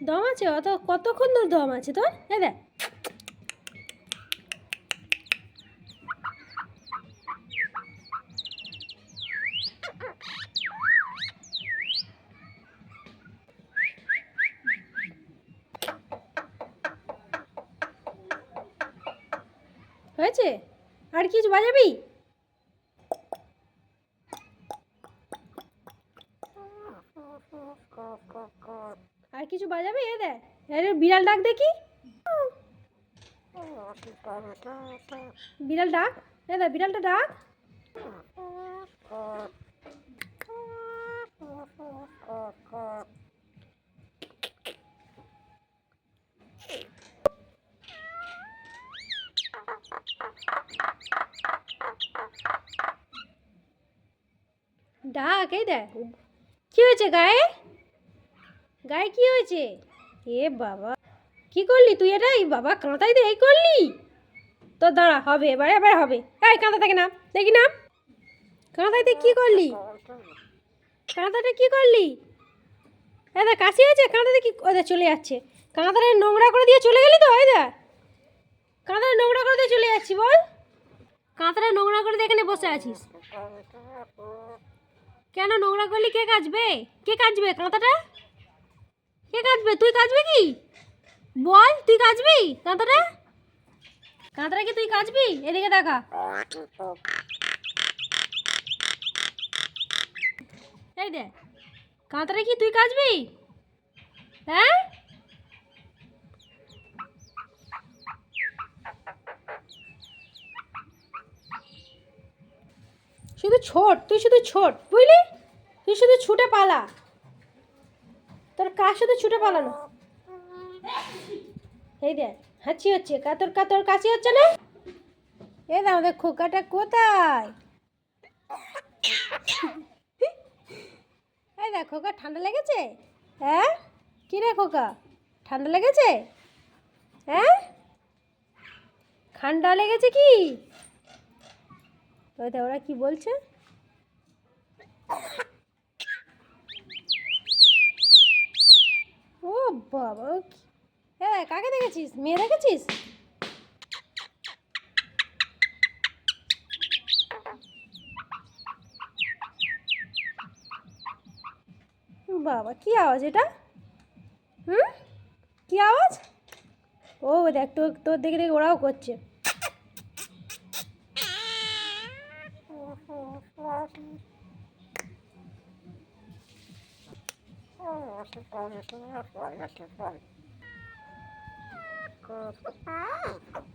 দম আছে? অত কতক্ষণ ধর দম আছে তোর? এ দেখ। হয়েছে? আর কিছু বাজাবি? আর কিছু বাজাবি? এ দেখ, আরে বিড়াল ডাক দেখি। বিড়াল ডাক, এ দেখ, বিড়ালটা ডাক। ডাক, এই দেখ। কি হয়েছে গায়ে? গায়ে কি হয়েছে? এ বাবা। কি করলি তুই এটা? এই বাবা কাঁথাই দিয়ে এই করলি। তো দাঁড়া, হবে, এবারে এবারে হবে। এই কাঁথা থেকে নাম দেখি নাম কাঁথাইতে কি করলি? কাঁথাটা কি করলি? এই দেখ, কাশি হয়েছে? কাঁথাতে কি ও দেখ, চলে যাচ্ছে। কাঁথাটা নোংরা করে দিয়ে চলে গেলি তো? দেখ। কাঁথাটা নোংরা করে দিয়ে চলে যাচ্ছি, বল। কাঁথাটা নোংরা করে দিয়ে এখানে বসে আছিস। কেন নোংরা করলি? কে কাচবে কে কাচবে কাঁথাটা কে কাচবে তুই কাচবে কি? বল, তুই কাচবি কাঁথাটা কাঁথাটা কি তুই কাচবি এদিকে দেখা। এই দে কাঁথাটা কি তুই কাচবি হ্যাঁ? শুধু ছোট, তুই শুধু ছোট, বুঝলি? তুই শুধু ছুটে পালা। তোর কার সাথে ছুটে পালানো এই দেখ, হাঁচি হচ্ছে। কাতর কাতর কাশি হচ্ছে না? এ দা আমাদের খোকাটা কোথায়? এই দেখ, খোকা, ঠান্ডা লেগেছে? হ্যাঁ? কী রে খোকা, ঠান্ডা লেগেছে? হ্যাঁ? ঠান্ডা লেগেছে কি? ওরা কি বলছে ও বাবা হ্যাঁ কাকে দেখেছিস মেয়ে দেখেছিস বাবা কি আওয়াজ এটা হুম কি আওয়াজ ও দেখ তোর তোর দেখে দেখে ওরাও করছে Oh, 그 오빠